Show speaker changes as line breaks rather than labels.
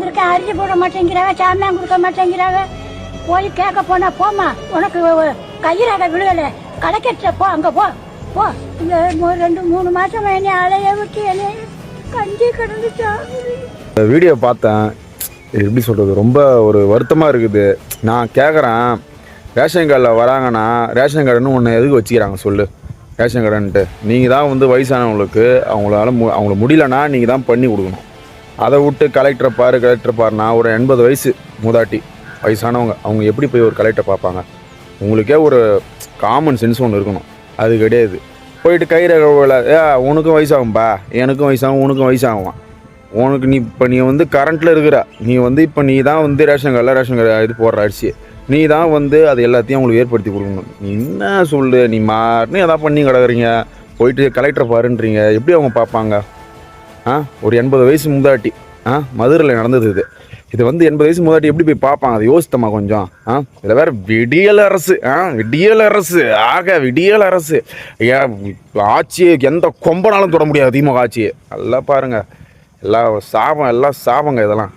வந்திருக்க அரிசி போட மாட்டேங்கிறாங்க சாமியான் கொடுக்க மாட்டேங்கிறாங்க. போய் கேட்க போனா போமா உனக்கு கயிறாக விழுகல. கடைக்கட்ட போ அங்க போ போ. இந்த ரெண்டு மூணு மாசம் என்னை அலைய விட்டு என்னை கஞ்சி கடந்து
வீடியோ பார்த்தேன். எப்படி சொல்கிறது ரொம்ப ஒரு வருத்தமாக இருக்குது. நான் கேட்குறேன் ரேஷன் கார்டில் வராங்கன்னா ரேஷன் கார்டுன்னு ஒன்று எதுக்கு வச்சுக்கிறாங்க சொல்லு. ரேஷன் கார்டுன்ட்டு. நீங்கள் தான் வந்து வயசானவங்களுக்கு அவங்களால மு அவங்கள முடியலன்னா நீங்கள் தான் பண்ணி கொடுக்கணும். அதை விட்டு கலெக்டரை பாரு கலெக்டரை பாருனா ஒரு எண்பது வயசு மூதாட்டி வயசானவங்க. அவங்க எப்படி போய் ஒரு கலெக்டரை பார்ப்பாங்க? உங்களுக்கே ஒரு காமன் சென்ஸ் ஒன்று இருக்கணும். அது கிடையாது. போயிட்டு கை ஏ உனக்கும் வயசாகும்பா. எனக்கும் வயசாகும் உனக்கும் வயசாகும் உனக்கு நீ இப்போ நீ வந்து கரண்ட்டில் இருக்கிற நீ வந்து இப்போ நீ தான் வந்து ரேஷன் கார்டில் ரேஷன் கார்டு இது போடுற அரிசி நீ தான் வந்து அது எல்லாத்தையும் அவங்களுக்கு ஏற்படுத்தி கொடுக்கணும். நீ என்ன சொல்லு? நீ மாறினு எதாவது பண்ணி கிடக்குறீங்க. போயிட்டு கலெக்டரை பாருன்றீங்க. எப்படி அவங்க பார்ப்பாங்க? ஆ ஒரு எண்பது வயசு முந்தாட்டி ஆ மதுரையில் நடந்தது இது. இது வந்து எண்பது வயசு முதாட்டி எப்படி போய் பார்ப்பாங்க அதை யோசித்தம்மா கொஞ்சம். ஆ இதில் வேறு விடியல் அரசு ஆ விடியல் அரசு ஆக விடியல் அரசு. ஏன் ஆட்சி எந்த கொம்பனாலும் தொட முடியாது திமுக ஆட்சியை. நல்லா பாருங்கள் எல்லாம் சாபம் எல்லாம் சாபங்க இதெல்லாம்.